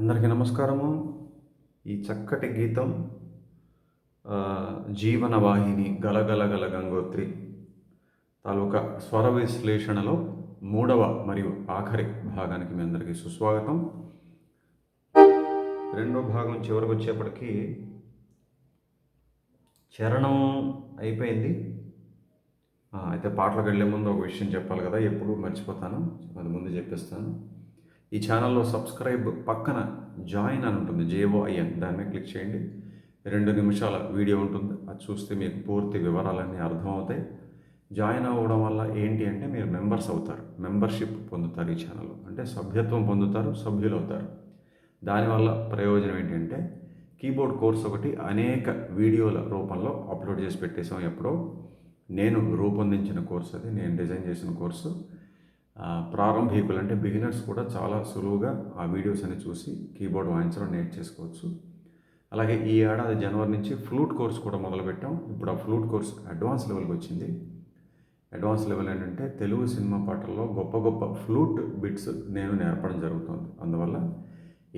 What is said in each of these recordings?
అందరికీ నమస్కారము. ఈ చక్కటి గీతం జీవన వాహిని గలగల గల గంగోత్రి తాలూకా స్వర విశ్లేషణలో మూడవ మరియు ఆఖరి భాగానికి మీ అందరికీ సుస్వాగతం. రెండో భాగం చివరికి వచ్చేప్పటికీ చరణం అయిపోయింది. అయితే పాటలకు వెళ్ళే ముందు ఒక విషయం చెప్పాలి కదా ఎప్పుడు మర్చిపోతాను. అది ముందు చెప్పేస్తాను. ఈ ఛానల్లో సబ్స్క్రైబ్ పక్కన జాయిన్ అని ఉంటుంది జేఓఐఎన్ దాన్ని క్లిక్ చేయండి. రెండు నిమిషాల వీడియో ఉంటుంది. అది చూస్తే మీకు పూర్తి వివరాలన్నీ అర్థమవుతాయి. జాయిన్ అవ్వడం వల్ల ఏంటి అంటే మీరు మెంబర్స్ అవుతారు. మెంబర్షిప్ పొందుతారు ఈ ఛానల్లో. అంటే సభ్యత్వం పొందుతారు సభ్యులు అవుతారు. దానివల్ల ప్రయోజనం ఏంటంటే కీబోర్డ్ కోర్స్ ఒకటి అనేక వీడియోల రూపంలో అప్లోడ్ చేసి పెట్టేసాం ఎప్పుడో. నేను రూపొందించిన కోర్సు అది నేను డిజైన్ చేసిన కోర్సు. ప్రారంభికులు అంటే బిగినర్స్ కూడా చాలా సులువుగా ఆ వీడియోస్ అని చూసి కీబోర్డ్ వాయించడం నేర్చేసుకోవచ్చు అలాగే ఈ ఏడాది జనవరి నుంచి ఫ్లూట్ కోర్స్ కూడా మొదలుపెట్టాం. ఇప్పుడు ఆ ఫ్లూట్ కోర్స్ అడ్వాన్స్ లెవెల్కి వచ్చింది. అడ్వాన్స్ లెవెల్ ఏంటంటే తెలుగు సినిమా పాటల్లో గొప్ప గొప్ప ఫ్లూట్ బిట్స్ నేను నేర్పడం జరుగుతుంది. అందువల్ల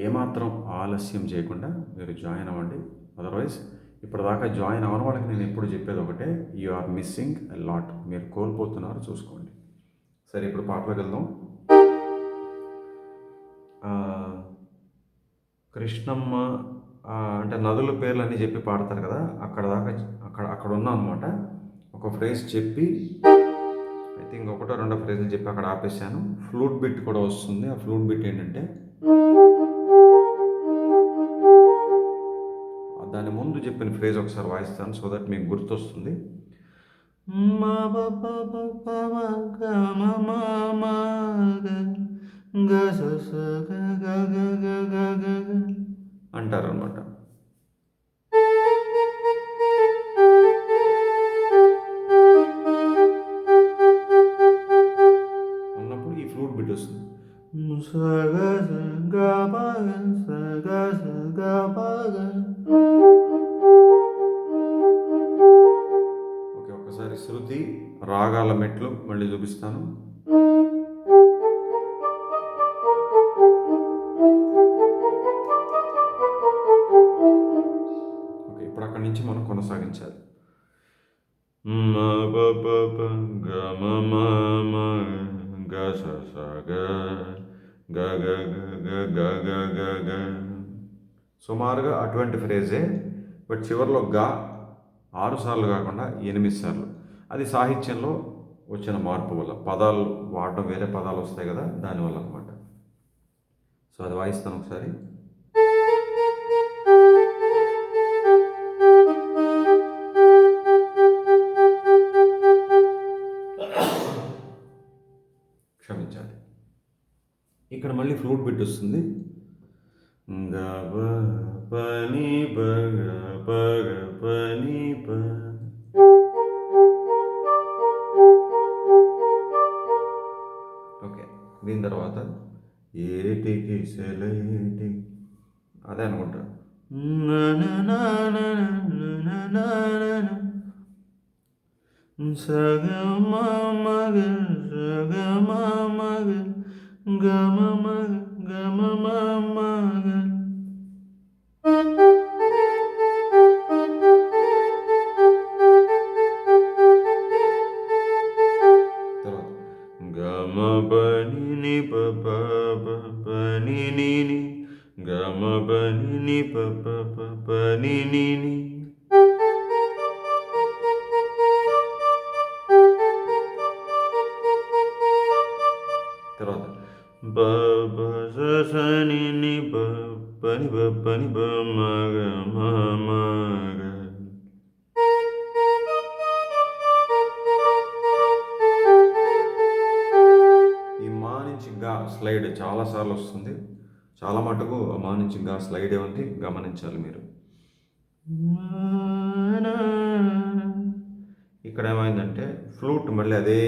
ఏమాత్రం ఆలస్యం చేయకుండా మీరు జాయిన్ అవ్వండి. అదర్వైజ్ ఇప్పటిదాకా జాయిన్ అవ్వని వాళ్ళకి నేను ఎప్పుడు చెప్పేది ఒకటే యు ఆర్ మిస్సింగ్ లాట్ మీరు కోల్పోతున్నారు చూసుకోండి. సరే ఇప్పుడు పాటలోకి వెళ్దాం. కృష్ణమ్మ అంటే నదుల పేర్లు అన్నీ చెప్పి పాడతారు కదా అక్కడ దాకా అక్కడ అక్కడ ఉన్నాం అనమాట ఒక ఫ్రేజ్ చెప్పి ఐ థింక్ ఒకటో రెండో ఫ్రేజ్లు చెప్పి అక్కడ ఆపేసాను ఫ్లూట్ బిట్ కూడా వస్తుంది. ఆ ఫ్లూట్ బిట్ ఏంటంటే దాని ముందు చెప్పిన ఫ్రేజ్ ఒకసారి వాయిస్తాను సో దట్ మీకు గుర్తొస్తుంది. ma ba ba ba ba ma ga ma ma ma ga ga sa sa ga ga ga ga ga ga అంటారనమాట తబల మెట్లు మళ్ళీ చూపిస్తాను. ఓకే ఇప్పుడు అక్కడి నుంచి మనం కొనసాగించాలి. సుమారుగా అటువంటి ఫ్రేజే బట్ చివరిలో గా ఆరు సార్లు కాకుండా ఎనిమిది సార్లు. అది సాహిత్యంలో వచ్చిన మార్పు వల్ల. పదాలు వాడడం వేరే పదాలు వస్తాయి కదా దానివల్ల అనమాట సో అది వాయిస్తాను ఒకసారి. క్షమించాలి. ఇక్కడ మళ్ళీ ఫ్లూట్ బిట్ వస్తుంది. గ పని పగ పగ పని ప దీని తర్వాత ఏటికి సెలేటి అదే అనుకుంటా. మా సగమగ గమ గమ తర్వాత బ ని బ బ బ ఈ మా నుంచి గా స్లైడ్ చాలాసార్లు వస్తుంది. చాలా మటుకు మా నుంచి గా స్లైడే ఉంది గమనించాలి మీరు. ఇక్కడ ఏమైందంటే ఫ్లూట్ మళ్ళీ అదే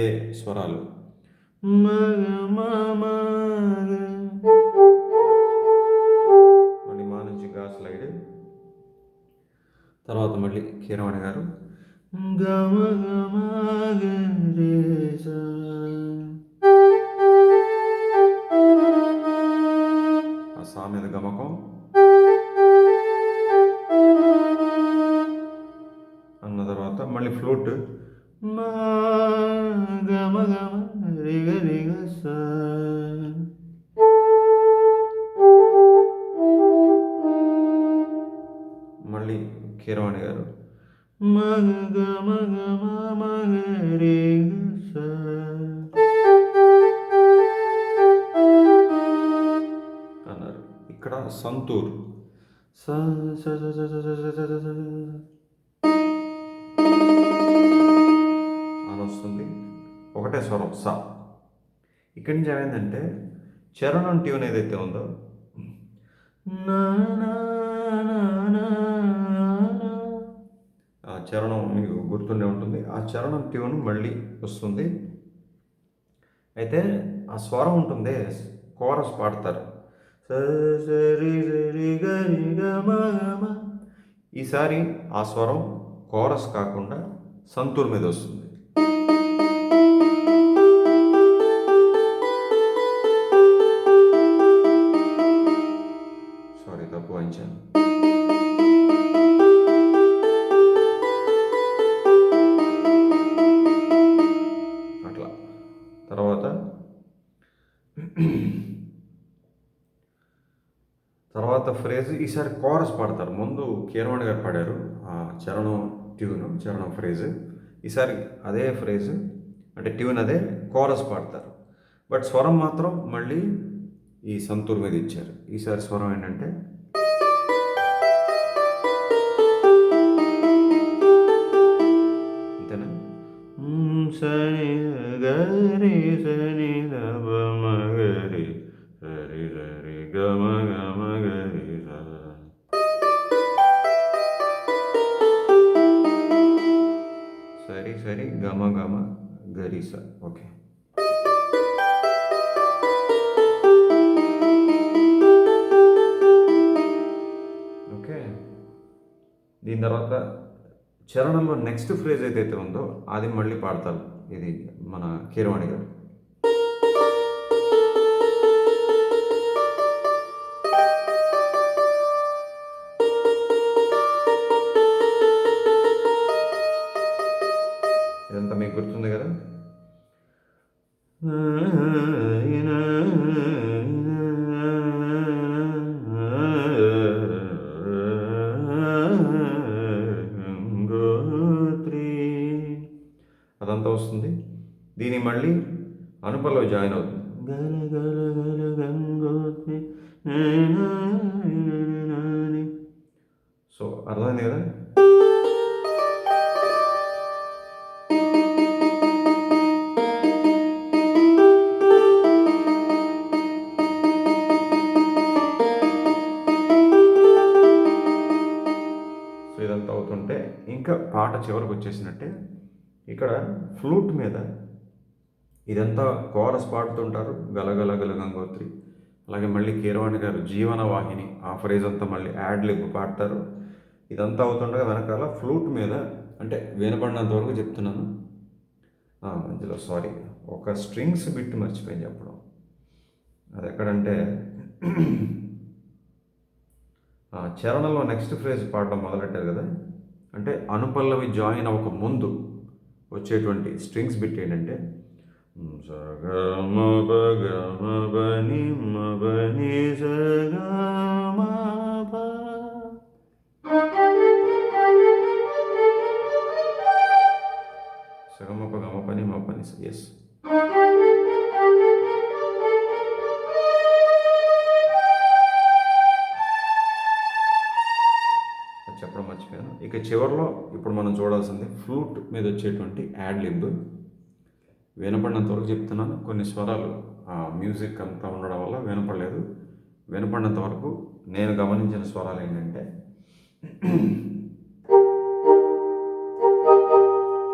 స్వరాలు. మళ్ళీ మా నుంచి గా స్లైడ్. తర్వాత మళ్ళీ కీరవాణి గారు. గమ గమ. ఆ సా సా మీద గమకం. అన్న తర్వాత మళ్ళీ ఫ్లూట్. మా గమ గమ మగ మగ మగ రే అన్నారు. ఇక్కడ సంతూర్. స స స స స స అని వస్తుంది. ఒకటే స్వరం స. ఇక్కడి నుంచి ఏమైందంటే చరణం ట్యూన్ ఏదైతే ఉందో నా నా నా ఆ చరణం మీకు గుర్తుండే ఉంటుంది. ఆ చరణం ట్యూన్ మళ్ళీ వస్తుంది. అయితే ఆ స్వరం ఉంటుంది. కోరస్ పాడతారు. ఈసారి ఆ స్వరం కోరస్ కాకుండా సంతూర్ మీద వస్తుంది. సారీ తప్పు వాయించాను. ఈసారి కోరస్ పాడతారు. ముందు కీరవాణి గారు పాడారు. ఆ చరణం ట్యూన్ చరణం ఫ్రేజ్ ఈసారి అదే ఫ్రేజ్ అంటే ట్యూన్ అదే కోరస్ పాడతారు. బట్ స్వరం మాత్రం మళ్ళీ ఈ సంతూర్ మీద ఇచ్చారు. ఈసారి స్వరం ఏంటంటే అంతేనా? సరే సని గరి సని సరి సరి గమ గమ గరి స ఓకే ఓకే దీని తర్వాత చరణంలో నెక్స్ట్ ఫ్రేజ్ ఏదైతే ఉందో అది మళ్ళీ పాడతారు ఇది మన కీరవాణి గారు అనుపల్లో జాయిన్ అవుతుంది సో అర్థమైంది కదా? సో ఇదంతా అవుతుంటే ఇంకా పాట చివరికి వచ్చేసినట్టే ఇక్కడ ఫ్లూట్ మీద ఇదంతా కోరస్ పాడుతుంటారు గలగల గల గంగోత్రి అలాగే మళ్ళీ కీరవాణి గారు జీవన వాహిని ఆ ఫ్రేజ్ అంతా మళ్ళీ యాడ్ లిప్ పాడతారు. ఇదంతా అవుతుండగా వెనకాల ఫ్లూట్ మీద అంటే వినపడినంత వరకు చెప్తున్నాను. ఆ, మధ్యలో సారీ ఒక స్ట్రింగ్స్ బిట్ మర్చిపోయింది చెప్పడం. అది ఎక్కడంటే చరణంలో నెక్స్ట్ ఫ్రేజ్ పాడడం మొదలెట్టారు కదా? అంటే అనుపల్లవి జాయిన్ అవ్వక ముందు వచ్చేటువంటి స్ట్రింగ్స్ బిట్ ఏంటంటే సగమ బని మబని సగమ సగమ పగమ పని మ పని ఎస్ చెప్పడం మర్చిపోయాను. ఇక చివరిలో ఇప్పుడు మనం చూడాల్సింది ఫ్లూట్ మీద వచ్చేటువంటి యాడ్ లింబు. వినపడినంత వరకు చెప్తున్నాను. కొన్ని స్వరాలు మ్యూజిక్ అంతా ఉండడం వల్ల వినపడలేదు. వినపడినంత వరకు నేను గమనించిన స్వరాలు ఏంటంటే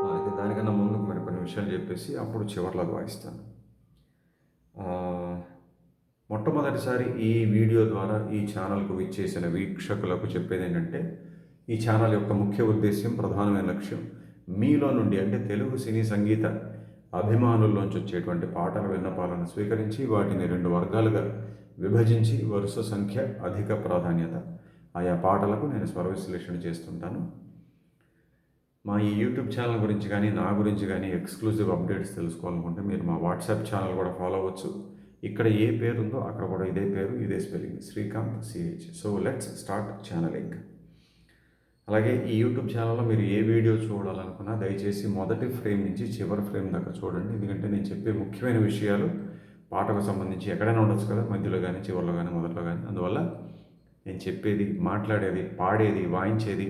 అయితే దానికన్నా ముందు మరి కొన్ని విషయాలు చెప్పేసి అప్పుడు చివరిలో వాయిస్తాను. మొట్టమొదటిసారి ఈ వీడియో ద్వారా ఈ ఛానల్కు విచ్చేసిన వీక్షకులకు చెప్పేది ఏంటంటే ఈ ఛానల్ యొక్క ముఖ్య ఉద్దేశ్యం ప్రధానమైన లక్ష్యం మీలో నుండి అంటే తెలుగు సినీ సంగీత అభిమానుల్లోంచి వచ్చేటువంటి పాటల విన్నపాలను స్వీకరించి వాటిని రెండు వర్గాలుగా విభజించి వరుస సంఖ్య అధిక ప్రాధాన్యత. ఆయా పాటలకు నేను స్వర విశ్లేషణ చేస్తుంటాను. మా ఈ యూట్యూబ్ ఛానల్ గురించి కానీ నా గురించి కానీ ఎక్స్క్లూజివ్ అప్డేట్స్ తెలుసుకోవాలనుకుంటే మీరు మా వాట్సాప్ ఛానల్ కూడా ఫాలో అవ్వచ్చు. ఇక్కడ ఏ పేరు ఉందో అక్కడ కూడా ఇదే పేరు ఇదే spelling. Srikanth CH so let's start channeling. అలాగే ఈ యూట్యూబ్ ఛానల్లో మీరు ఏ వీడియో చూడాలనుకున్నా దయచేసి మొదటి ఫ్రేమ్ నుంచి చివరి ఫ్రేమ్ దాకా చూడండి. ఎందుకంటే నేను చెప్పే ముఖ్యమైన విషయాలు పాటకు సంబంధించి ఎక్కడైనా ఉండొచ్చు కదా మధ్యలో కానీ చివరిలో కానీ మొదట్లో కానీ అందువల్ల నేను చెప్పేది మాట్లాడేది పాడేది వాయించేది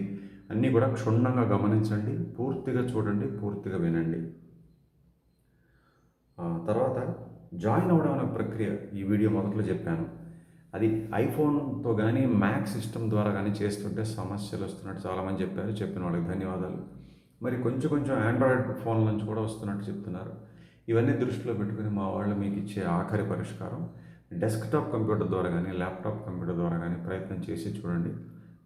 అన్నీ కూడా క్షుణ్ణంగా గమనించండి పూర్తిగా చూడండి పూర్తిగా వినండి. తర్వాత జాయిన్ అవ్వడం అనే ప్రక్రియ ఈ వీడియో మొదట్లో చెప్పాను. అది ఐఫోన్తో కానీ మ్యాక్ సిస్టమ్ ద్వారా కానీ చేస్తుంటే సమస్యలు వస్తున్నట్టు చాలామంది చెప్పారు చెప్పిన వాళ్ళకి ధన్యవాదాలు. మరి కొంచెం కొంచెం ఆండ్రాయిడ్ ఫోన్ నుంచి కూడా వస్తున్నట్టు చెప్తున్నారు. ఇవన్నీ దృష్టిలో పెట్టుకుని మా వాళ్ళు మీకు ఇచ్చే ఆఖరి పరిష్కారం డెస్క్టాప్ కంప్యూటర్ ద్వారా కానీ ల్యాప్టాప్ కంప్యూటర్ ద్వారా కానీ ప్రయత్నం చేసి చూడండి.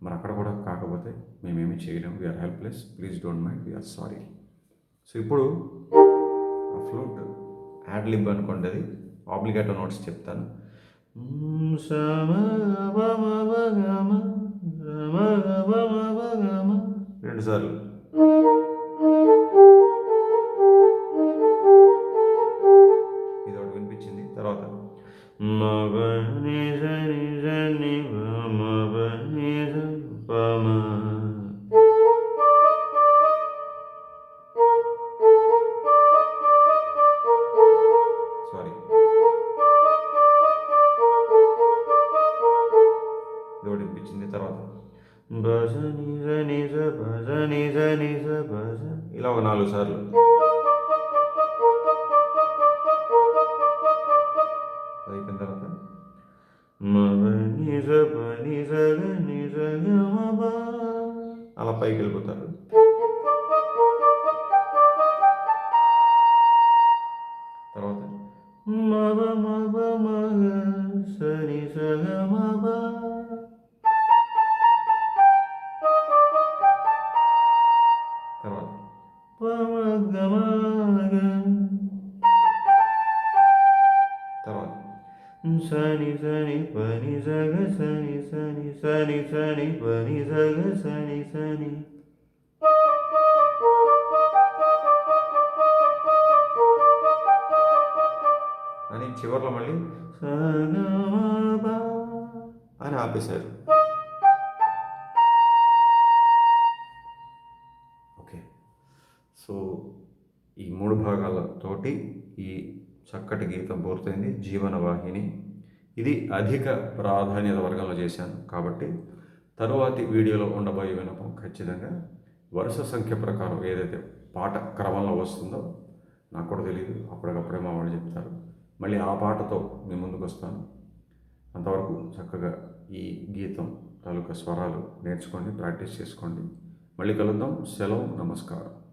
మరి అక్కడ కూడా కాకపోతే మేమేమి చేయలేము we're helpless please don't mind we're sorry so ఇప్పుడు ఫ్లూట్ యాడ్ లిబ్ అనుకోండి అది ఆబ్లిగేటో నోట్స్ చెప్తాను. రెండుసార్లు భజ నిజ నిజ భజ నిజ నిజ భజ ఇలా ఒక నాలుగు సార్లు. సని పని సగ సని సని అని చివర్లో మళ్ళీ అని ఆపేశారు. ఓకే. సో ఈ మూడు భాగాలతోటి ఈ చక్కటి గీతం పూర్తయింది. జీవన వాహిని. ఇది అధిక ప్రాధాన్యత వర్గంలో చేశాను కాబట్టి తరువాతి వీడియోలో ఉండబోయే వినపం ఖచ్చితంగా వరుస సంఖ్య ప్రకారం ఏదైతే పాట క్రమంలో వస్తుందో నాకు కూడా తెలియదు అప్పటికప్పుడే మా వాళ్ళు చెప్తారు. మళ్ళీ ఆ పాటతో మీ ముందుకు వస్తాను. అంతవరకు చక్కగా ఈ గీతం తాలూకా స్వరాలు నేర్చుకోండి ప్రాక్టీస్ చేసుకోండి. మళ్ళీ కలుద్దాం. సెలవు నమస్కారం.